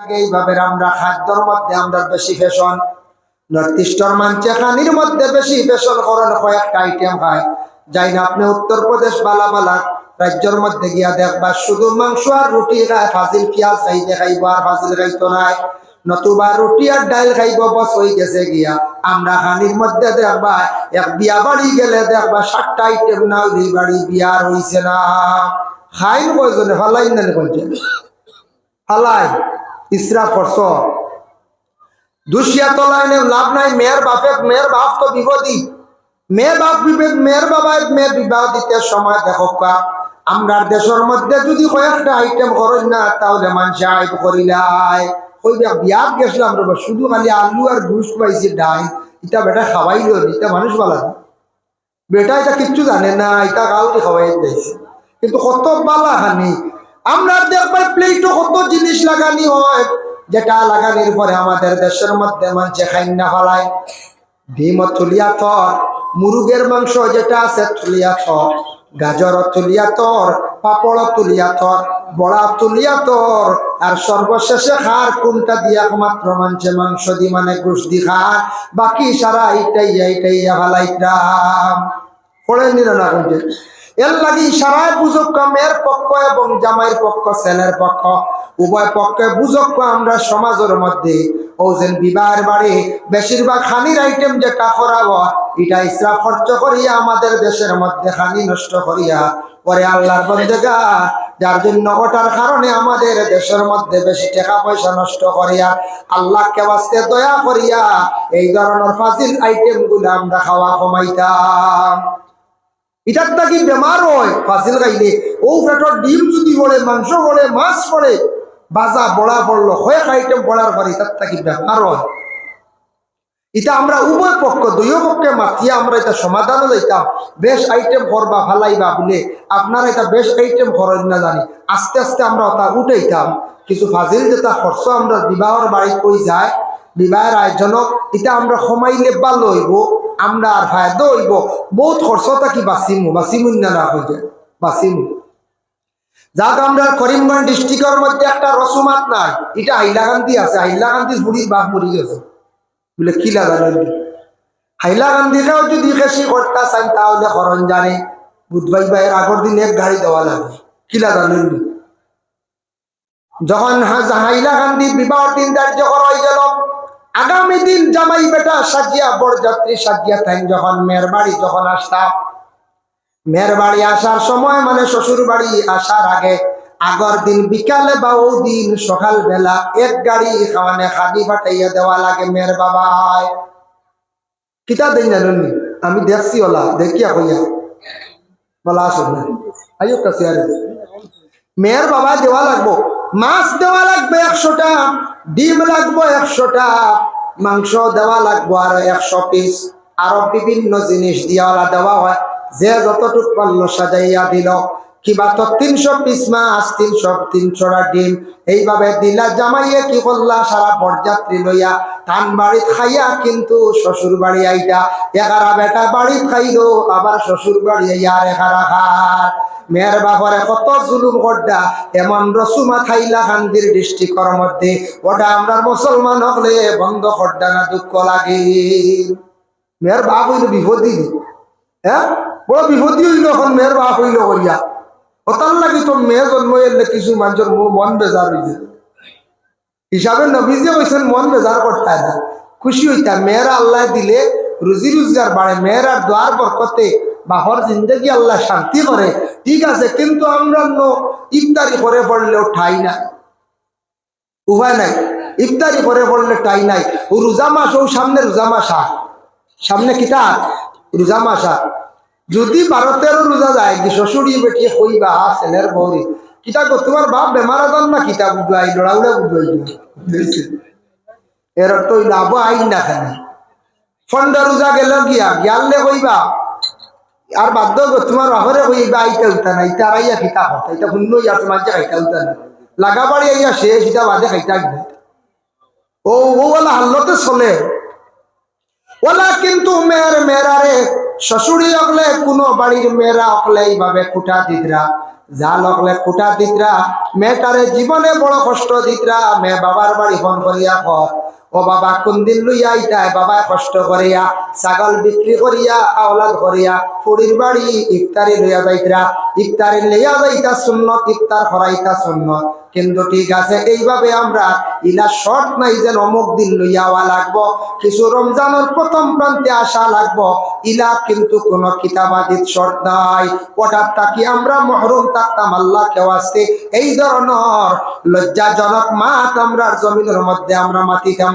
এইভাবে আমরা খাদ্যর মধ্যে আমরা বেশি ফ্যাশন নর্থ মানছে খানির মধ্যে বেশি ফ্যাশন করেন কয়েকটা আইটেম খায় যাই না, আপনি উত্তরপ্রদেশ বালা বালা রাজ্যের মধ্যে গিয়া দেখবা, শুধু মাংস আর রুটি খায় ফাজিল পেঁয়াজ খাইতে খাইব আর ফাজিল খাইতো নাই। নতুবা রুটি আর ডাইল খাইব, বস হয়ে গেছে গিয়া। আমরা খানির মধ্যে দেখবা, এক বিয়া বাড়ি গেলে দেখবা, সাতটা আইটেম না হইলে বাড়ি বিয়ার হইছে না। খাইন কয়জনে? ফালাইন না কইছে ফালাই ইসরা করছ। দুশিয়া তলাইনে লাভ নাই, মেয়ের বাপে মেয়ের বাপ তো বিপদী। মেয়ের বাপ বিবেক মেয়ের বাবায় মেয়ের বিবাহ দিতে সময় দেখো কা আমরার দেশের মধ্যে যদি কয়েকটা আইটেম না, তাহলে মানুষ আইব করিলাই ওই বিয়াত গেছিলাম রে, শুধু খালি আলু আর পাইছি ডাই ইটা বেটা খাওয়াইল ইটা মানুষ বেটা এটা কিচ্ছু জানে না এটা কাউকে খাওয়াই কিন্তু কত বালা খানি আমরা দেখবার প্লেটও কত জিনিস লাগানি হয়, যেটা লাগানির পরে আমাদের দেশের মধ্যে মানুষে খাইন না ফলায়। ডিম থুলিয়া থর, মুরুগের মাংস যেটা আছে থুলিয়া থর গাজর তুলিয়া তর পাপড় তুলিয়া তর বড়া তুলিয়া তর আর সর্বশেষে খার কোনটা দিয়া মাত্র মানছে মাংস দি মানে গোস দি খার, বাকি সারা এইটাই এইটাই ভালাইতাম পড়ে নিল না এর লাগি সারায় বুঝক মেয়ের পক্ষ এবং জামাইয়ের পক্ষ, ছেলের পক্ষ। উভয় পক্ষে বুঝক আমরা সমাজের মধ্যে। ও যেন বিবাহের বাড়ি, বেশিরভাগ খানির আইটেম যেটা করাব, এটা ইসরা খরচ করিয়া আমাদের দেশের মধ্যে খানি নষ্ট করিয়া। পরে আল্লাহর বন্দেগা, যার জন্য ওটার কারণে আমাদের দেশের মধ্যে বেশি টাকা পয়সা নষ্ট করিয়া, আল্লাহকে বাঁচতে দয়া করিয়া, এই ধরনের ফাজিল আইটেমগুলো আমরা খাওয়া কমাইতাম। এটার কি বেমার হয়? ফাসিল খাইলে ও পেটর ডিম যদি পড়ে মাংস পড়ে মাছ পড়ে বাজা বড়া পড়ল কয়েক আইটেম পড়ার পরে এটার কি বেমার হয়? এটা আমরা উভয় পক্ষ দুই পক্ষে মাতিয়া আমরা এটা সমাধানও যাইতাম বেশ আইটেম করবা ফালাইবা বলে। আপনারা এটা বেশ আইটেম করেন না জানি। আস্তে আস্তে আমরা ওটা উঠাইতাম কিছু ফাজিল যেটা খরচ আমরা বিবাহর বাড়ি কই যায় বিবাহের আয়োজনক এটা আমরা সমাইলে ভালো হইব আমরা আর ফায়দা হইব বহুত খরচটা কি বাঁচিমু বাঁচিমু না না হইতে, বাঁচিমু। যাক, আমরা করিমগঞ্জ ডিস্ট্রিক্টের মধ্যে একটা রসুমাত নাই। এটা হাইলাকান্দি আছে হাইলাকান্দির বুড়ির বাপ মরি গেছে। বলে, কি লাগালেন হাইলাকান্দিকেও যদি খেসি করতে চান, তাহলে খরণ জানে। বুধবাই ভাইয়ের আগের দিন এক গাড়ি দেওয়া লাগে। কি লাগালেন যখন হাইলাকান্দির বিবাহ দিন ধার্য করা হয়ে গেল আগামী দিন জামাই বেটা সাজিয়া, বরযাত্রী সাজিয়া থাইন যখন মেয়ের বাড়ি যখন আসতাম, মেয়ের বাড়ি আসার সময় মানে শ্বশুর বাড়ি আসার আগে, আগর দিন বিকালে বা ও দিন সকাল বেলা এক গাড়ি খাওয়ানে খাদি ফাটাইয়া দেওয়া লাগে মেয়ের বাবায়। কিতা দেন জানেন আমি দেখছি ওলা, দেখিয়া কইয়া। বলা আসুন আইও কাছে মেয়ের বাবা দেওয়া লাগবো। মাছ দেওয়া লাগবে একশোটা, ডিম লাগবো একশোটা, মাংস দেওয়া লাগবো আর একশো পিস আরও বিভিন্ন জিনিস দিয়া দেওয়া হয়। যে যতটুক পারল সাজাইয়া দিল, কিবা তো তিনশো পিস মাছ, তিনশো, তিনশোটা ডিম। এইভাবে দিলা জামাইয়ে কি করলা, সারা বরযাত্রী লইয়া টান বাড়ি খাইয়া কিন্তু শ্বশুর বাড়ি আইটা এগারা বেটা বাড়ি খাইলো, আবার শ্বশুর বাড়ি আর এগারা খার মেয়ের বাবারে কত জুলুম করডা এমন রসুমা থাইলা খান্দির ডিস্ট্রিক্টর মধ্যে, ওটা আমরা মুসলমান হলে বন্ধ করডা না দুঃখ লাগে। মেয়ের বাপ হইল বিপদী হ্যাঁ? বড় বিপদী হইল এখন মেয়ের বাপ হইল করিয়া ওতার লাগি তো মেয়ে জন্ম এলে কিছু মানুষের মন বেজার হয়েছে হিসাবে নবীজে কইছেন মন বেজার করতে না। খুশি হইতাম মেয়েরা আল্লাহ দিলে রুজি রোজগার বাড়ে মেয়েরা দ্বার বরকতে বাহর জিন্দগি আল্লাহ শান্তি করে। ঠিক আছে, কিন্তু আমরা ন ইফতারি করে পড়লেও ঠাই নাই। উভয় নাই। ইফতারি করে পড়লে ঠাই নাই। ও রোজা মাস, ও সামনে রোজা মাস। সামনে কিতা রোজা মাস। যদি ভারতেরও রোজা যায় কি শ্বশুরি, বেটি কইবা ছেলের বৌরি কিতা তোমার বাপ বেমার আদান না কিতা বুঝাই লড়াউড়া বুঝাই এর তো লাভ আইন না কেন ফন্ডা রোজা গেল গিয়া, গিয়ালে কইবা আর বাধ্য তোমার বাহরে কইবা আইতা উঠা না ইটা আইয়া কিতা হতা? এটা শূন্য ইয়ার মাঝে খাইতা উঠা না। লাগা বাড়ি আইয়া শেষ ইটা বাদে খাইতা গিয়া ও ও ওলা হাল্লতে চলে। ওলা কিন্তু মেয়ের মেয়েরারে, শ্বশুরি অকলে, কোনো বাড়ির মেয়েরা অকলে এইভাবে কুটা দিদরা যা লগলে কুটা দিতরা। মেয়েটারে জীবনে বড় কষ্ট দিতরা। মেয়ে বাবার বাড়ি ফোন করিয়া কর। ও বাবা কোন দিন লইয়া আইতায় বাবা কষ্ট করিয়া, ছাগল বিক্রি করিয়া, আওলাদ করিয়া ফুড়ির বাড়ি ইফতারি লইয়া যাইতরা। ইফতারি লইয়া যাইতা সুন্নত, ইফতার করাইতা সুন্নত। কিন্তু ঠিক আছে, এইভাবে আমরা ইলা শর্ট নাই যেন অমুক দিন লইয়াওয়া লাগবো। কিছু রমজানের প্রথম প্রান্তে আসা লাগবো। ইলা কিন্তু কোনো কিতাবাদিত শর্ট নাই। ওটার তাকি আমরা মহরুম থাকতাম আল্লাহ কেউ আসতে এই ধরনের লজ্জাজনক মাত আমরা জমিনের মধ্যে আমরা মাতিতাম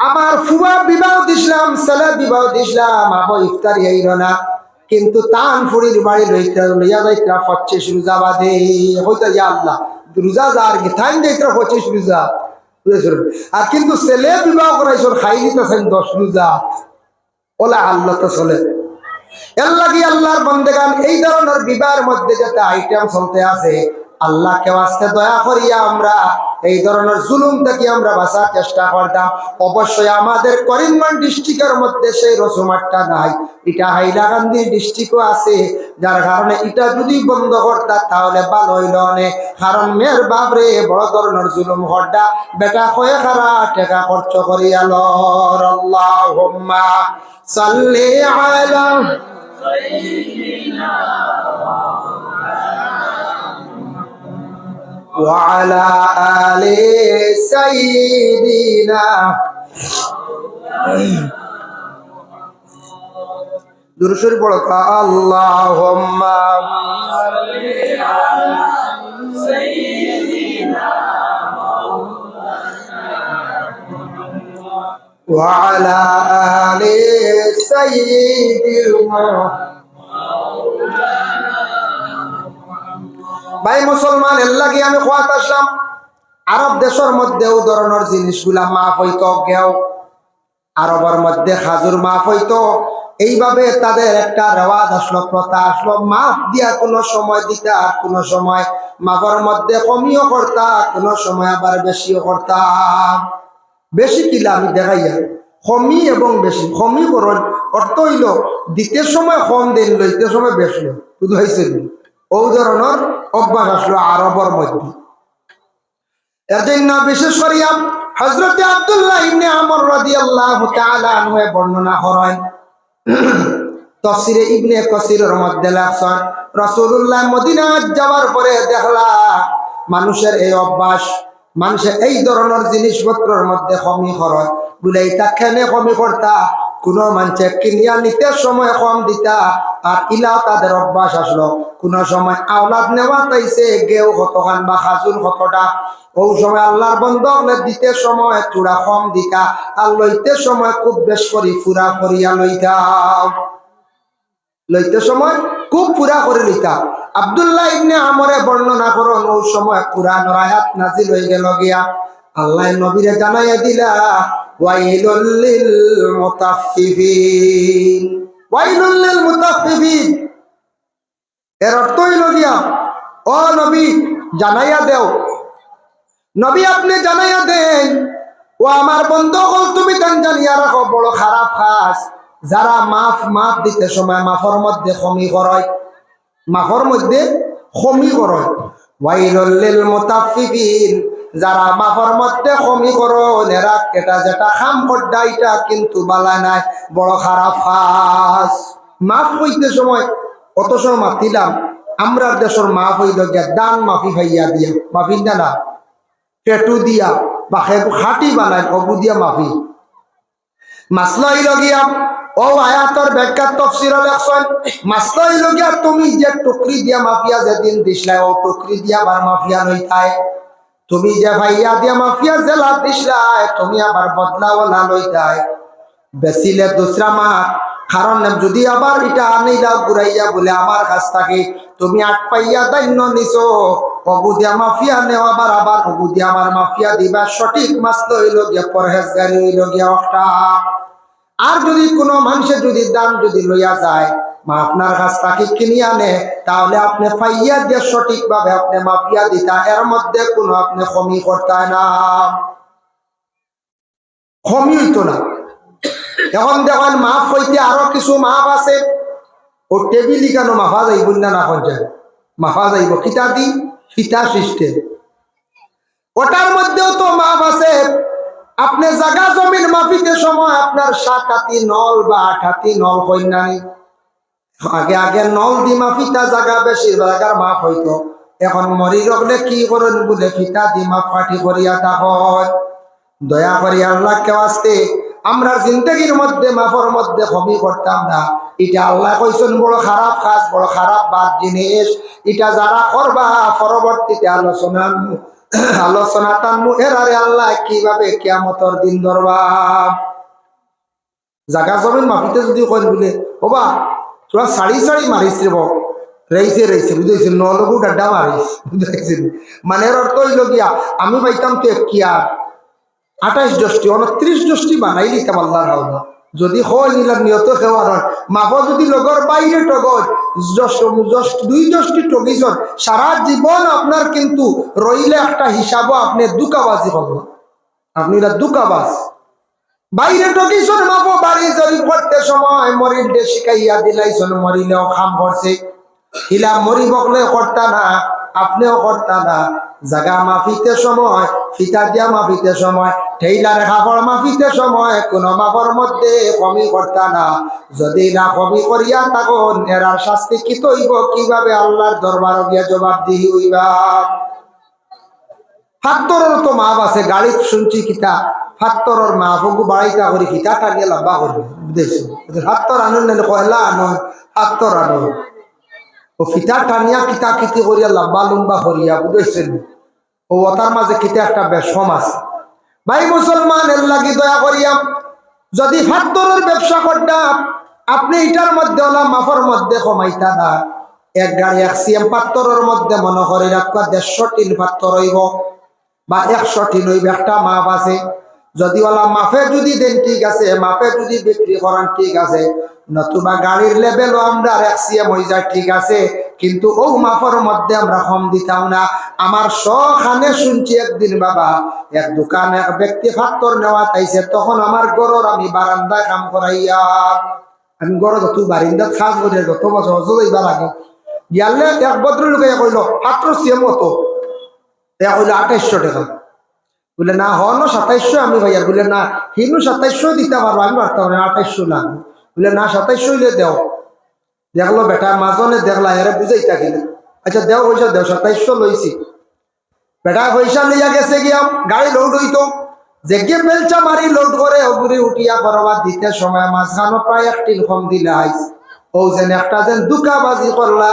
আমার ফুয়া বিবাহ দিছিলাম, ছেলে বিবাহ দিছিলাম, আবো ইফতারি আইল না। কিন্তু তান ফুড়ির বাড়ি লইতে লইয়া যাইতরা পঁচিশ রোজা বাদে। হইতে ইয়া আল্লাহ, রোজা যার কি, থাইন যাইতরা পঁচিশ রোজা? আর কিন্তু ছেলে বিবাহ করাইছেন, খাই দিতেছেন দশ রোজা। ওলা আল্লাহ তো চলে। এর লাগি আল্লাহর বন্দেগান, এই ধরনের বিবাহের মধ্যে যাতে আইটেম চলতে আছে আল্লাহকে আসতে দয়া করিয়া আমরা। এই ধরনের জুলুম থেকে আমরা বাঁচার চেষ্টা করতাম। অবশ্যই আমাদের করিমগঞ্জ ডিস্ট্রিক্টের মধ্যে সেই রসুমারটা নাই। এটা হাইলাকান্দি ডিস্ট্রিক্টও আছে, যার কারণে এটা যদি বন্ধ করতা তাহলে ভালো হইল কারণ মেয়ের বাপরে বড় ধরনের জুলুম হড্ডা বেটা কয়ে খারা, টেকা খরচ করিয়া আল্লাহুম্মা সাল্লি আলা وعلى آل سيدنا দুরুশরী পড়ো আল্লাহুম্মা وعلى آل سيدنا ভাই মুসলমান এর লাগে আমি খোয়াত আসলাম। আরব দেশের মধ্যেও ধরনের জিনিসগুলা মাফ হইতো, কেউ আরবের মধ্যে খাজুর মাফ হইতো। এইভাবে তাদের একটা রেওয়াজ আসলো, প্রথা আসলো, মাফ দিয়া কোনো সময় দিতা কোনো সময় মাফের মধ্যে কমিও করতা, কোনো সময় আবার বেশিও করতা। বেশি কিলা আমি দেখাইয়া? কমি এবং বেশি কমি করুন অর্থ হইল দিতে সময় কম, দিন লইতে সময় বেশি। শুধু হয়েছে ও ধরনের অভ্যাস আসলো মধ্যে। এর জন্য বিশেষ হজরতে আব্দুল্লাহ ইবনে আমর রাদিয়াল্লাহু তাআলা আনহু বর্ণনা করেন ইবনে কসিরের মধ্যে রাসূলুল্লাহ মদিনা যাওয়ার পরে দেখলা মানুষের এই অভ্যাস মানুষের এই ধরনের জিনিসপত্রের মধ্যে কমি করে বলে, এটা খেনে কমি করতা? কোনো মানুষে কিনিয়া নিতে সময় কম দিতা, আর ইলাও তাদের অভ্যাস আসলো। কোন সময় আওলাদ নেওয়া তাইছে, গেও কতখান বা খাজুর কতটা। ও সময় আল্লাহর বন্ধ হলে দিতে সময় চূড়া কম দিতা, আর লইতে সময় খুব বেশ করি ফুরা করিয়া লইতা। লইতে সময় খুব পুরা করে লইতা। আব্দুল্লাহ ইবনে আমরে বর্ণনা করুন ওই সময় কুরআন আয়াত নাজিল হয়ে গেল গিয়া। আল্লাহ নবীরে জানাইয়া দিলা ওয়াইলুল লিল মুতাফফিফিন। ওয়াইলুল লিল মুতাফফিফিন। এর অর্থ হইল গিয়া ও নবী, জানাইয়া দেও। নবী, আপনি জানাইয়া দেন, ও আমার বন্ধু হল তুমি তান জানিয়া রাখো, বড় খারাপ খাস যারা মাফ মাফ দিতে সময় মাফর মধ্যে খমি করয়। মাফর মধ্যে খমি করয়। ওয়াইলুল মুতাফফিফিন। যারা মাফর মধ্যে কমি করো এরা এটা যেটা খাম করডা এটা কিন্তু বালা নাই, বড় খারাপ খাস মাফ হইতে সময়, অত সময় মাতিলাম আমরার দেশের মাফ হইল গিয়া দান মাফি ভাইয়া দিয়া, মাফি না না? পেটু দিয়া বা খাটি বানায় অবু দিয়া মাফি। মাসলা লগিয়া গিয়া, ও আয়াতর ব্যাখ্যা তফসির লেখছেন মাসলা হইল গিয়া তুমি যে টুকরি দিয়া মাফিয়া যেদিন দিসলাই ও টুকরি দিয়া আবার মাফিয়া লইতাই তুমি যে ভাইয়া দিয়া মাফিয়া জেলা দিসলাই তুমি আবার বদলাওয়ালা লইতাই বেচিলে দুসরা মাস কারণ যদি আবার এটা আনি দাও ঘুরাইয়া বলে আমার কাছ থেকে, তুমি আট পাইয়া দান্য নিছো। অবুদিয়া মাফিয়া নেওয়া আবার আবার অবুদিয়া আমার মাফিয়া দিবা। সঠিক মাস হইল গিয়া, পরহেজগারি হইল গিয়া একটা আর যদি কোনো মানুষের যদি দাম যদি লইয়া যায় মা আপনার কাছ থেকে কিনে আনে, তাহলে আপনি পাইয়া দিয়ে সঠিক ভাবে আপনি মাফিয়া দিতা, এর মধ্যে কোনো আপনি কমি করতে না। কমি হইতো না। এখন দেখেন মাফ হইতে আরও কিছু মাফ আছে। ও টেবিল কেন মাফা যাইব না না যায় মাফা যাইব। কিতা দি? ফিতা সিস্টেম। ওটার মধ্যেও তো মাপ আছে। আপনি জাগা জমিন মাফিতে সময় আপনার সাত হাতি নল বা আট হাতি নল হই নাই আগে আগে নল দি মাফিতা জাগা বেশি জাগার মাফ হইতো। এখন মরি রগলে কি করেন বলে ফিতা দি মাফ ফাটি করিয়া তা হয় দয়া করি আল্লাহ কেউ আসতে, আমরা জিন্দগির মধ্যে, মাফর মধ্যে কমি করতাম না। এটা আল্লাহ কইছেন, বড় খারাপ কাজ, বড় খারাপ বাদ জিনিস। এটা যারা করবা, পরবর্তীতে আলোচনা আলোচনা টানমু, এরারে আল্লাহ কীভাবে কিয়ামতর দিন ধরবা। জাগা জমিন মাফিতে যদি কই বলে, ওবা সাড়ি সাড়ি মারিস রে বক রইছে রইছে বুঝেছি নলবু ডাড্ডা মারিস বুঝেছেন মানে এর অর্থ হইল গিয়া, আমি পাইতাম তো এক কি আর আঠাইশ দশটি উনত্রিশ দশটি বানাই দিতাম আল্লাহর হাওলা। যদি হয় নিলাম সেৱা হয় মাপ যদি লগর বাইরে টগর দুই দশটি টগিছর, সারা জীবন আপনার কিন্তু রইলে একটা হিসাবও আপনি দুকাবাজি হব আপনি দুকাবাজ। বাইরে টকিছর মাপো বাড়ি জরি করতে সময় মরিলে শিখাইয়া দিলাইছন, মরিলেও খাম করছে হিলা মরি বকলে করতা না, আপনিও করতা না। জাগা মাফিতে সময়, ফিতা দিয়া মাফিতে সময় ঠেইলার কাপড় মাফিতে সময়, কোন মাপর মধ্যে কমি করতা না। যদি না কমি করিয়া তখন এরার শাস্তি কি তৈব? কীভাবে আল্লাহর দরবার গিয়া জবাব দিহি হইবা? ফাত্তরের তো মাপ আছে গাড়ি শুনছি কিতা ফাত্তরের মাপ ওগু বাড়াইতা করি কিতা টানিয়ে লাম্বা করবে বুঝেছি? ফাত্তর আনুন নেলে কয়লা আনুন, ফাত্তর আনুন। ও ফিতা টানিয়া কিতা কিতি করিয়া, লম্বা লম্বা করিয়া, বুঝেছেন? ও মাঝে কিতা একটা বেশম আছে। ভাই মুসলমান এর লাগি দয়া করিয়া, যদি ফাত্তরের ব্যবসা করতাম আপনি এটার মধ্যে ওলা মাফর মধ্যে কমাইতা না। এক গাড়ি এক সিএম পাত্তরের মধ্যে মনে করে রাখবা দেড়শো টিন পাত্তর হইব। বা একশো টিন হইব একটা মাপ আছে। যদি ওলা মাফে যদি দেন ঠিক আছে মাফে যদি বিক্রি করেন ঠিক আছে। নতুবা গাড়ির লেভেলও আমরা এক্সিএম হয়ে যায় ঠিক আছে। কিন্তু ও মাফর মধ্যে আমরা কম দিতাম না। আমার সখানে শুনছি একদিন, বাবা, এক দোকান এক ব্যক্তি ফাত্তর নেওয়া তাইছে তখন আমার গরর আমি বারান্দায় কাম করাইয়া আমি গড় যত বারিন্দাত সাজ করে যত বছর বছর যাইবা লাগে। গিয়ালে এক ভদ্র লোকে কইল ফাত্র সিএম কত এ কইল আঠাইশশো টাকা। বলে, না, হন, সাতাইশশো আমি ভাইয়া। বলে, না, হিনু সাতাইশশো দিতে পারব, আমি পারতাম না আঠাইশশো লাগবে বলে, না, সাতাইশশো হইলে দেও। দেখল, বেটা মাজনে দেখলা, এরা বুঝাই থাকিলে আচ্ছা দেও, পয়সা দেও, সাতাইশশো লইছি। বেটা, পয়সা লইয়া গেছে গিয়া গাড়ি লোড হইতো? যেগে বেলচা মারি লোড করে ওগুলি উঠিয়া করবার দিতে সময়, মাঝখানো প্রায় একটি কম দিলে আইস। ও যেন একটা যেন দুকাবাজি করলা।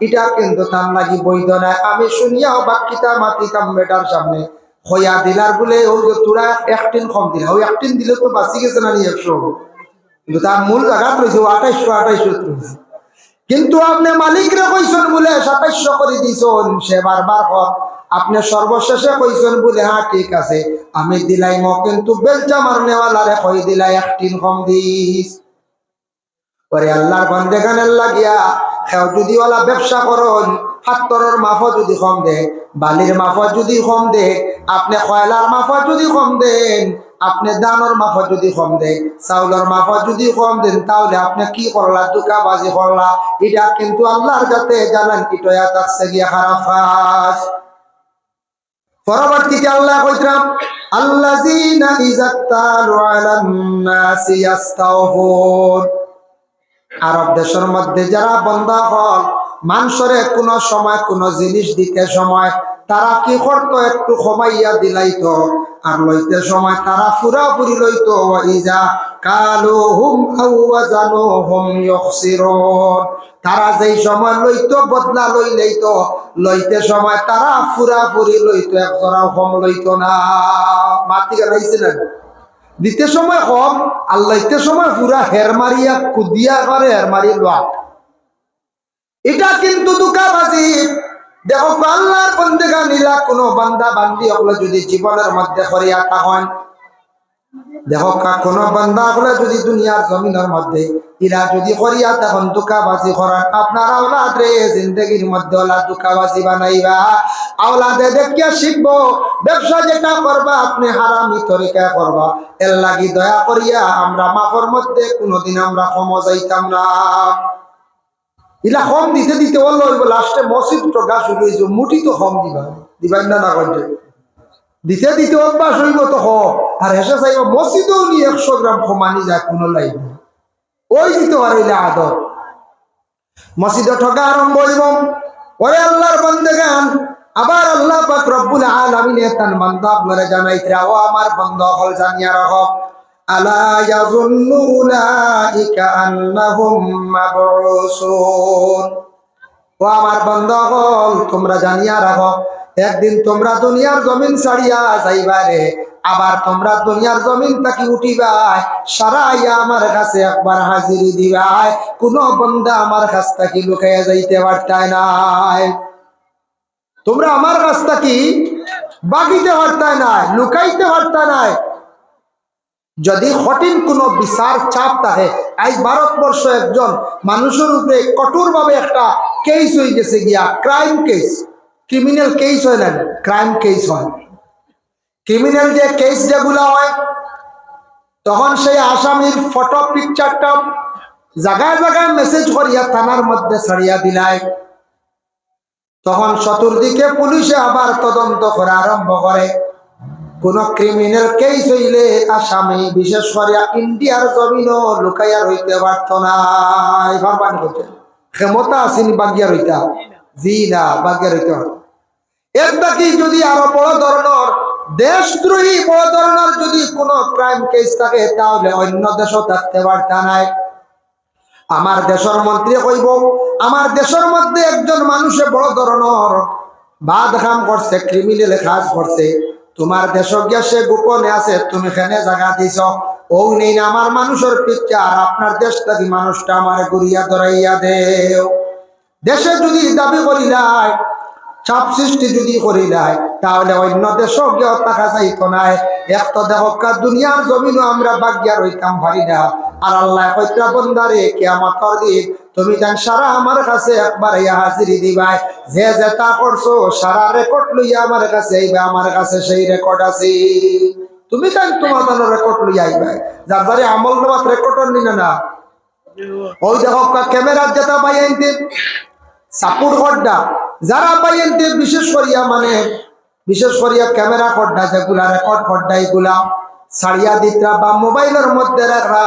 এটা কিন্তু তার লাগি বৈধ নাই। আমি শুনিয়াও বাক্কিতা মাতিতাম বেটার সামনে। হইয়া দিলার বলে ও যে তোরা একটিন কম দিলা। ওই একটিন দিলে তো বাঁচি গেছে না একশো। কিন্তু তার মূল জায়গাত রয়েছে আঠাইশশো আঠাইশশো রয়েছে কিন্তু আপনি মালিকরে কইছেন বলে সাতাইশশো করে দিছেন, সে বারবার হক আপনি সর্বশেষে কইছেন বলে হ্যাঁ ঠিক আছে। আমি দিলাই ম কিন্তু বেলচা মারনেওয়ালারে কই দিলাই একটিন কম দিস পরে আল্লাহর বন্দেগানের লাগিয়া খেও যদি ওলা ব্যবসা করুন হাত্তরের মাফত যদি কম দে বালির মাফত যদি কম দে, আপনি কয়লার মাফত যদি কম দেন, আপনি দানোর মাফত যদি কম দেন চাউলের মাফত যদি কম দেন, তাহলে আপনি কি করলা দুকাবাজি করলা এটা কিন্তু আল্লাহর কাছে জানেন ইটয়া থাকছে গিয়া খারাপ কাজ পরবর্তীতে আল্লাহ কইতাম আল্লাযীনা আরব দেশের মধ্যে যারা বন্ধা হল, মানুষরে কোন সময় কোন জিনিস দিতে সময় তারা কি করতো? একটু কমাইয়া দিলাইতো আর লইতে সময় তারা পুরাপুরি লইতো। ইজা কালো হুম জানো হুম তারা যেই সময় লইতো, বদলা লই লইতো লইতে সময় তারা পুরাপুরি লইতো এক জোড়াও কম লইতো না। মাতি গাইছিলেন দিতে সময় কম, আল্লাহ ইতে সময় পুরা হের মারিয়া কুদিয়া করে হের মারি লোয়া এটা কিন্তু দুঃখাবাজি দেখো আল্লাহর বন্দেগা নিলা কোনো বান্দা বান্দি হলে যদি জীবনের মধ্যে করিয়া তখন দেখো কোন বান্দা হলে যদি দুনিয়ার জমিনের মধ্যে ইরা যদি করিয়া তখন দুকাবাজি করান, আপনার আওলাদ রে জিন্দগির মধ্যে ওলা দুকাবাজি বানাইবা। আওলাদে দেখিয়া শিখব, ব্যবসা যেটা করবা, আপনি হারামি তরিকা করবা। এর লাগি দয়া করিয়া আমরা মাফর মধ্যে কোনোদিন আমরা কম যাইতাম না। ইলা কম দিতে দিতে বলল লাস্টে মসজিদ টকা শুরু হয়েছে মুটি তো কম দিবা। দিবাই না না করছে দিতে দিতে অভ্যাস হইব তো হ আর হেসে চাইব, মসজিদেও নি একশো গ্রাম কমানি যায়, কোনো লাইব ওই দিতে পারিলে আদর মসজিদে ঠকা আরম্ভ হইব। ওরে আল্লাহর বন্দে গান। আবার আল্লাহ পাক রব্বুল আলামিন তান বান্দা আপনারা জানাইতে ও আমার বন্ধ হল জানিয়া রাখো। আলা ইয়াজুন্নু উলাইকা আন্নাহুম মাবউসুন। ও আমার বন্ধ হল, তোমরা জানিয়া রাখো। একদিন তোমরা দুনিয়ার জমিন ছাড়িয়া যাইবারে আবার তোমরা দুনিয়ার জমিন তাকি উঠিবাই, সারাইয়া আমার কাছে একবার হাজিরি দিবাই, কোন বন্ধা আমার কাছ থাকি লুকাইয়া যাইতে পারতাই নাই। তোমরা আমার কাছ থাকি বাগিতে পারতাই নাই, লুকাইতে পারতাই নাই। যদি কঠিন কোনো বিচার চাপ থাকে আজ ভারতবর্ষ একজন মানুষের উপরে কঠোরভাবে একটা কেস হয়ে গেছে গিয়া ক্রাইম কেস ক্রিমিনাল কেস হয় না ক্রাইম কেস হয়। ক্রিমিনাল যে কেস যেগুলো হয়, তখন সেই আসামির ফটো পিকচারটা জায়গায় জায়গায় মেসেজ করিয়া থানার মধ্যে ছাড়িয়া দিলায়। তখন চতুর্দিকে পুলিশে আবার তদন্ত করা আরম্ভ করে। কোন ক্রিমিনাল কেস হইলে আসামি, বিশেষ করে ইন্ডিয়ার জমিনও লুকাইয়া রইতে পারত না। ক্ষমতা আসেনি বাগিয়া রইতা, জি না, বাগিয়া রইতে পারত এর বাকি যদি আরও বড় ধরনের, দেশদ্রোহী বড় ধরনের যদি কোন ক্রাইম কেস থাকে, তাহলে অন্য দেশও থাকতে পারতা নাই। আমার দেশের মন্ত্রী কইব, আমার দেশের মধ্যে একজন মানুষে বড় ধরনের বাদ কাম করছে ক্রিমিনাল কাজ করছে। তোমার দেশ গিয়া সে গোপনে আছে, তুমি এখানে জায়গা দিছ? ও নেই না, আমার মানুষের পিকচার আপনার দেশ থেকে মানুষটা আমার গুড়িয়া ধরাইয়া দেও। দেশে যদি দাবি করিলাই চাপ সৃষ্টি যদি করিলাই তাহলে অন্য দেশ গিয়ে টাকা যাইত নাই। এক তো দেখা দুনিয়ার জমিনও আমরা বাগিয়া রইতাম পারি না। আর আল্লাহ কইতা বন্দারে কেয়ামতর দিন তুমি জান সারা আমার কাছে একবার ইয়া হাজিরি দিবাই। যে যে তা করছ, সারা রেকর্ড লইয়া আমার কাছে আইবা, আমার কাছে সেই রেকর্ড আছে। তুমি জান তোমার জন্য রেকর্ড লইয়া আইবাই যার যারে আমল নামাত রেকর্ড নিনে না। ওই দেখো ক্যামেরার যেটা পাই আনতে সাপোর্ট খড্ডা যারা পাই আনতে বিশেষ করিয়া মানে বিশেষ করিয়া ক্যামেরা খড্ডা যেগুলা রেকর্ড খড্ডা এগুলা ছাড়িয়া দিতরা বা মোবাইলের মধ্যে রাখা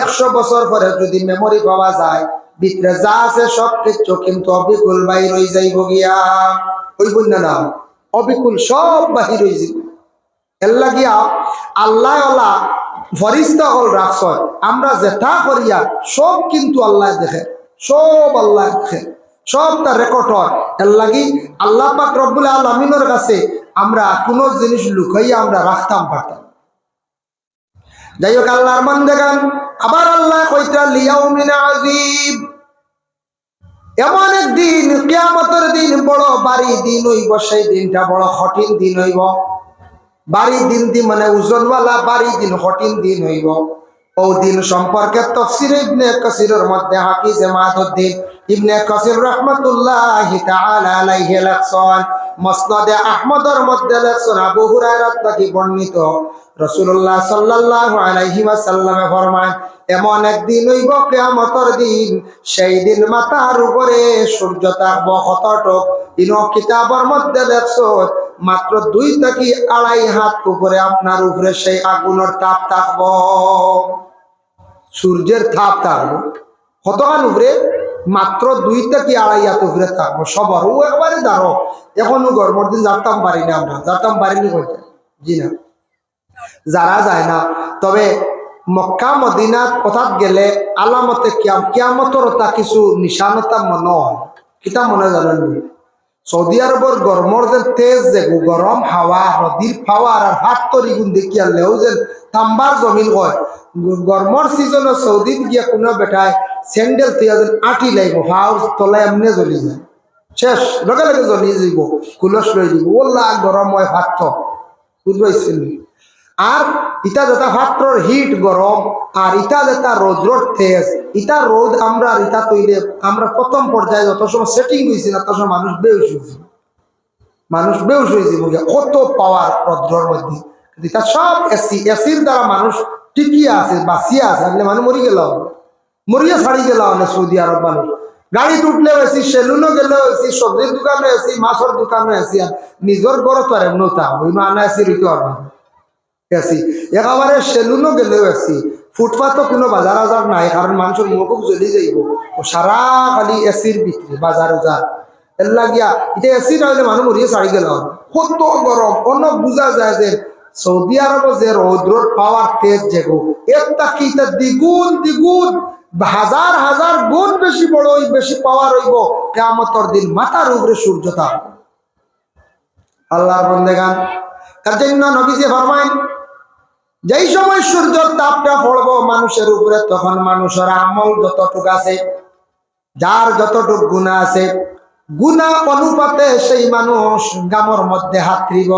একশো বছর পরে যদি মেমোরি পাওয়া যায়, ভিতরে যা আছে সব কিছু কিন্তু অবিকুল বাহির হয়ে যাইব গিয়া। ওই বন্য না, অবিকুল সব বাহির হয়ে যাবে এর লাগিয়া আল্লাহ আল্লাহ ফরিস্তা হল রাখছ। আমরা যেটা করিয়া সব কিন্তু আল্লাহ দেখে, সব আল্লাহ দেখে। সব তার রেকর্ড হয়। এর লাগি আল্লাহ পাক রব্বুল আলমিনের কাছে আমরা কোনো জিনিস লুকাইয়া আমরা রাখতাম পারতাম যাই হোক আল্লাহর মান দেখান আবার আল্লাহ কইতা, লিয়াউমিন আজিব এমন একদিন, কিয়ামতের দিন বড় বাড়ি দিন হইব, সেই দিনটা বড় কঠিন দিন হইব। বাড়ি দিন দিন মানে ওজনওয়ালা বাড়ি দিন কঠিন দিন হইব। ও দিন সম্পর্কে তফসির ইবনে কাসিরের মধ্যে হাফিজ মাদুদ্দিন ইবনে কাসির রহমাতুল্লাহ তাআলা আলাইহি লেখছেন, মসনদে আহমদের মধ্যে লেখছেন আবু হুরায়রা থেকে বর্ণিত? রাসূলুল্লাহ সাল্লাল্লাহু আলাইহি ওয়াসাল্লামে ফরমান এমন একদিন হইব কিয়ামতের দিন, সেই দিন মাথার উপরে সূর্য থাকব কতটুক? ইনো কিতাবের মধ্যে লেখছেন, মাত্র দুই থেকে আড়াই হাত উপরে আপনার উপরে সেই আগুনের তাপ থাকব। সূর্যের তাপ থাকব? কতখান উপরে? মাত্র দুই থেকে আড়াই হাত উপরে থাকব? সবার। ও একবারে দাঁড়ো। এখনও গরমের দিন যাতাম পারি না আমরা। যাতাম পারিনি কইতে। জি না। যারা যায় না। তবে মক্কা মদিনাত কথাত গেলে আলামতে কিয়াম কিয়ামতর তা কিছু নিশানতা মনে হয়। কিতা মনে জানেন সৌদি আরবর গরমর যে তেজ যে গরম হাওয়া নদীর পাওয়ার আর হাত তরি গুণ দেখিয়া লেও যে তাম্বার জমিন হয়। গরমর সিজনে সৌদিত গিয়া কোনো বেটায় স্যান্ডেল তুই যেন আটি লাইব হাওর তলায় এমনি জ্বলি যায়। শেষ, লগে লগে জ্বলি যাব কুলস লই দিব ওল্লা গরম হয় ভাত বুঝবাইছেন আর ইটা যেটা ভাত্রর হিট গরম আর ইটা যেটা রৌদ্রর তেজ ইটা রোদ আমরা ইটা তৈলে আমরা প্রথম পর্যায়ে যত সময় সেটিং হয়েছি না, তত সময় মানুষ বেউস হয়েছে মানুষ বেউস হয়েছে বুঝে কত পাওয়ার রৌদ্রর মধ্যে? ইটা সব এসি এসির দ্বারা মানুষ টিকিয়ে আছে, বাঁচিয়ে আছে আসলে মানুষ মরি গেল মরিয়া ছাড়ি গেল মানে সৌদি আরব মানুষ। গাড়ি তুটলেও এসি সেলুনও গেলেও এসি সবজির দোকানে এসি মাছের দোকানে আর নিজের ঘর তো আর এমন তা ওই মানা এসি রইতে পারবে না একেবারে সেলুনও গেলেও এসি ফুটপাথও কোনো বাজার আজার নাই কারণ মানুষের মুখ জ্বলি যাইব। সারা খালি এসির ভিতরে বাজার উজার এর লাগিয়া এটা এসি নহলে মানুষ মরিয়ে ছাড়ি গেল কত গরম অন্য বুঝা যায় যে সৌদি আরব যে রৌদ্রর পাওয়ার তেজ যেগো একটা কি এটা দ্বিগুণ দ্বিগুণ হাজার হাজার গুণ বেশি বড় হই বেশি পাওয়ার হইব কেমতর দিন মাথার উপরে সূর্যতা আল্লাহর বন্দেগান। তার জন্য নবীজি ফরমাইন, যেই সময় সূর্যের তাপটা পড়ব মানুষের উপরে, তখন মানুষের আমল যতটুক আছে, যার যতটুক গুণা আছে, গুণা অনুপাতে সেই মানুষ গামর মধ্যে হাত দিব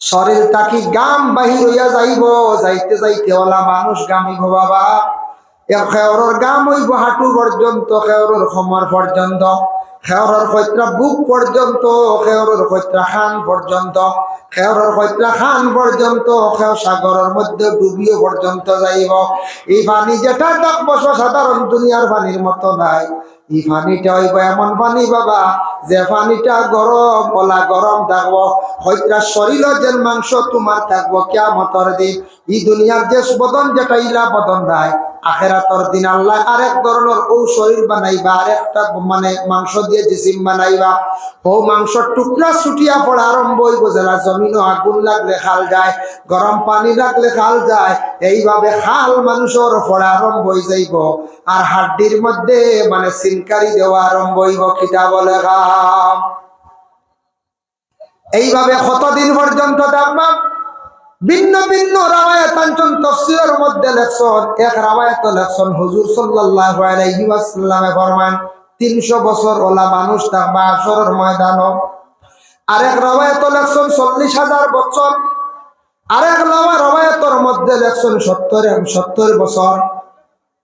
শরীর তাকি গাম বাহির হইয়া যাইব? যাইতে যাইতে ওলা মানুষ গামিব বাবা। খেওরের গাম হইব হাঁটু পর্যন্ত খেওরের সমর পর্যন্ত। খেওরের বুক পর্যন্ত খেওরের কৈত্রা খান পর্যন্ত। খেওরের কৈত্রা খান পর্যন্ত খেও সাগরের মধ্যে ডুবিয়ে পর্যন্ত যাইব। এই পানি যেটা দেখব সাধারণ দুনিয়ার পানির মতো নাই। এই পানিটা হইব এমন পানি বাবা, যে পানিটা গরম ওলা গরম থাকব। হয়তো শরীর যে মাংস তোমার থাকব কেমতর দিন। এই দুনিয়ার যে বদন, যেটা ইলা বদন দেয় আখেরাতর দিন আল্লাহ আরেক ধরনের ও শরীর বানাইবা, আরেকটা মানে মাংস দিয়ে জিসিম বানাইবা। ও মাংসর টুকরা ছুটিয়া পড়া আরম্ভ হইব, যারা জমিনও আগুন লাগলে খাল যায়, গরম পানি লাগলে খাল যায়, এইভাবে খাল মানুষের পড়া আরম্ভ হয়ে যাইব। আর হাড্ডির মধ্যে মানে সিনকারি দেওয়া আরম্ভ হইব, কিতা বলে এইভাবে কতদিন পর্যন্ত দেখবা ভিন্ন ভিন্ন রাওয়ায়াতাঞ্চন তফসিরের মধ্যে লেখছেন, এক রাওয়ায়াত লেখছেন, হুজুর সাল্লাল্লাহু আলাইহি ওয়াসাল্লামে ফরমান 300 বছর ওলা মানুষ থাকবা আসরের ময়দান। আরেক রাওয়ায়াত লেখছেন 40000 বছর। আরেক রাওয়ায়াতের মধ্যে লেখছেন 70 70 বছর।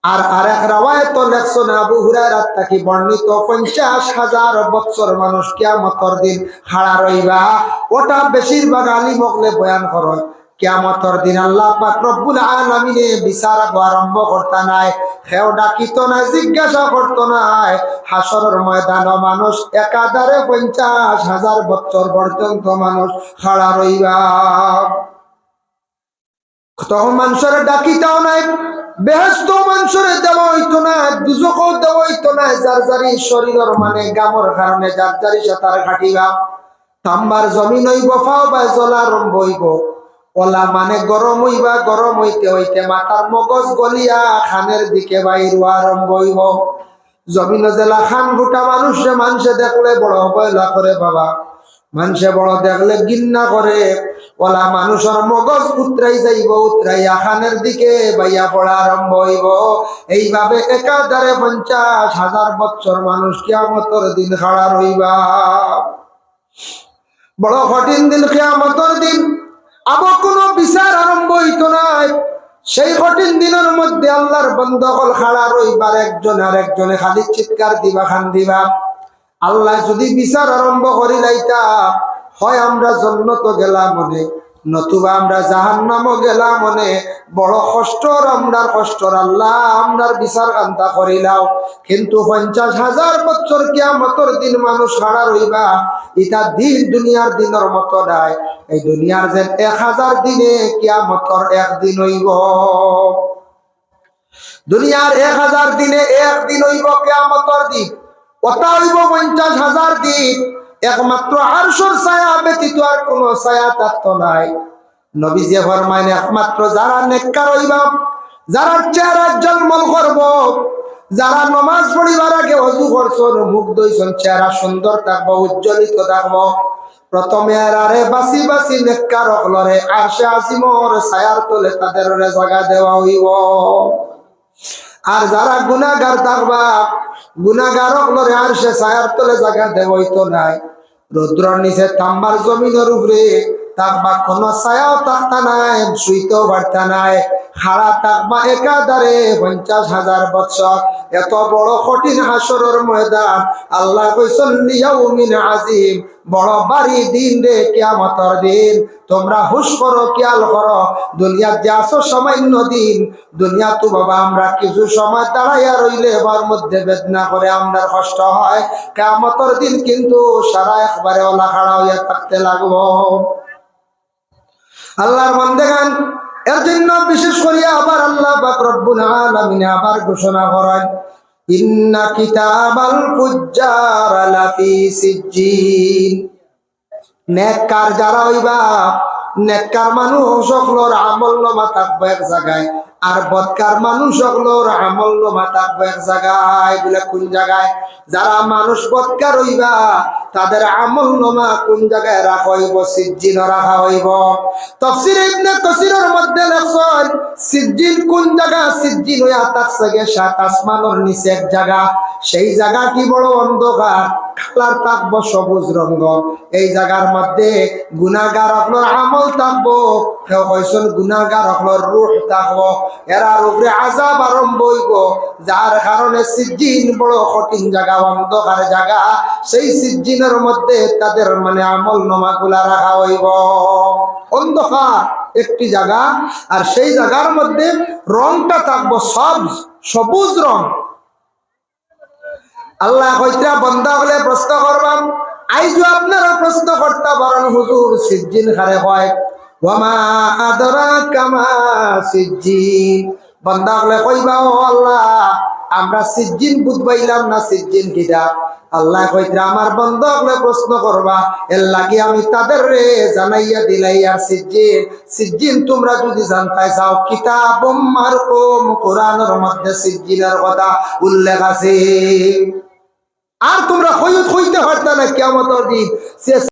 আর আরেক রাওয়ায়াত লেখছেন, আবু হুরায়রা তাকি বর্ণিত 50000 বছর মানুষ কিয়ামতের দিন খাড়া রইবা। ওটা বেশিরভাগ আলিম বয়ান করেন। কিয়ামতর দিন আল্লাহ পাক রব্বুল আলামিনে বিচার আরম্ভ করতা নাই। খেও ডাকিত নাই, জিজ্ঞাসা করত নাই। হাসরের ময়দান মানুষ একাধারে পঞ্চাশ হাজার বছর পর্যন্ত মানুষ খাড়া রইবা। তখন মানুষের ডাকিতাও নাই বেহস্ত মানুষের দেওয়া না দুজকও দেওয়া হইতো না যার যারি শরীরের মানে গামর কারণে যার যারি সাঁতার খাটিবা তাম্বার জমিন হইব, ফাও বা জলা আরম্ভ হইব। ওলা মানে গরম হইবা, গরম হইতে হইতে মাথার মগজ গলিয়া খানের দিকে বাইর আরম্ভ হইব। জমিন জেলা খান ফুটা মানুষে মানুষে দেখলে বড় অবহেলা করে বাবা। মানুষে বড় দেখলে গিন্না করে। ওলা মানুষের মগজ উতরাই যাইব, উতরাইয়া খানের দিকে বাইয়া পড়া আরম্ভ হইব। এইভাবে একাধারে পঞ্চাশ হাজার বছর মানুষ কিয়ামতর দিন খাড়া রইবা। বড় কঠিন দিন, কিয়ামতর দিন আবার কোনো বিচার আরম্ভ হইত নাই। সেই কঠিন দিনের মধ্যে আল্লাহর বন্ধ হল খাড়া রইবার একজন আর একজনে খালি চিৎকার দিবা, খান দিবা। আল্লাহ যদি বিচার আরম্ভ করি লাইতা হয় আমরা জন্নত গেলাম মনে নতুবা আমরা জাহান নামও গেলাম মনে। বড় কষ্টর আমরার কষ্টর আল্লাহ, আমরার বিচার কান্তা করিলাও। কিন্তু পঞ্চাশ হাজার বছর কিয়ামতর দিন মানুষ খাড়া রইবা। ইটা দিন দুনিয়ার দিনের মতো নাই। এই দুনিয়ার যে এক হাজার দিনে কিয়ামতর একদিন হইব। দুনিয়ার এক হাজার দিনে একদিন হইব কিয়ামতর দিন। ওটা হইব পঞ্চাশ হাজার দিন একমাত্র আরশোর ছায়া ব্যতীত আর কোনো ছায়া থাকতো নাই। নবীজি ফরমাইন, একমাত্র যারা নেককার হইবা, যারা চেহারা জন্মল করব, যারা নমাজ পড়িবার আগে অজু করছন মুখ দইছন চেহারা সুন্দর থাকব, উজ্জ্বলিত থাকব। প্রথমে আরে বাসি বাসি নেককার অকলরে আর সে আসিমর ছায়ার তলে তাদের জায়গা দেওয়া হইব। আর যারা গুনাগার থাকবা গুনাগার অকলরে আর সে ছায়ার তলে জায়গা দেওয়া হইতো নাই। রুদ্রর নিচে তাম্বার জমিনের উপরে থাকবা কোনো ছায়াও থাকতা নাই শুইতেও পারতা নাই। খাড়া থাকবা একাধারে পঞ্চাশ হাজার বছর এত বড় কঠিন হাসরের ময়দান। আল্লাহ কইসন লিয়াউমিন আজিম। বড় বাড়ি দিন রে কিয়ামতের দিন। তোমরা হুশ করো খেয়াল করো। দুনিয়ার যে আসো সামান্য দিন। দুনিয়া তো বাবা, আমরা কিছু সময় দাঁড়াইয়া রইলে এবার মধ্যে বেদনা করে আমরা কষ্ট হয়। কিয়ামতের দিন কিন্তু সারা একবারে ওলা খাড়া হইয়া থাকতে লাগবো। আল্লাহর বন্দেগান এর জন্য বিশেষ করিয়া আবার আল্লাহ বা রব্বুল আলামিন আবার ঘোষণা করেন যারা হইবা, নেককার মানুষ সকলর আমল নামা থাকব এক জায়গায়। আর বদকার মানুষ সকলর আমল নামা থাকব এক জায়গায় বলে কোন জায়গায়? যারা মানুষ বদকার হইবা, তাদের আমল নামা কোন জায়গায় রাখা হইব? সিজ্জিন রাখা হইব। তফসির ইবনে কাসিরের মধ্যে লেখছেন, সিজ্জিন কোন জায়গা? সিজ্জিন হইয়া থাকছে গে সাত আসমানের নিচে এক জায়গা। সেই জায়গাটি বড় অন্ধকার? কালার থাকব সবুজ রঙ এই জায়গার মধ্যে গুনাগার আপনার আমল থাকব। কইসন গুনাগার আপনার রুহ থাকব। এরার উপরে আজাব আরম্ভ হইব। যার কারণে সিজ্জিন বড় কঠিন জায়গা অন্ধকার জায়গা সেই সিজিনের মধ্যে তাদের মানে আমল নমাগুলা রাখা হইব। অন্ধকার একটি জায়গা আর সেই জায়গার মধ্যে রংটা থাকব সব সবুজ রং। আল্লাহ কইতা বন্ধা হলে প্রশ্ন করবাম। আইজো আপনারা প্রশ্ন করতে পারেন হুজুর সিজ্জিন খারে হয়। ওয়ামা আদরা কামা সিজ্জিন। বন্ধা হলে কইবা, ও আল্লাহ, আমরা সিজ্জিন বুঝবাইলাম না সিজ্জিন কিটা? আল্লাহ কইতা আমার বন্ধ হলে প্রশ্ন করবা, এর লাগি আমি তাদের রে জানাইয়া দিলাই আর সিজ্জিন, তোমরা যদি জানতে চাও কিতাব মারকুম, কোরআনের মধ্যে সিজ্জিনের কথা উল্লেখ আছে। আর তোমরা হইতে হইতে পারতা না কেমন দিন।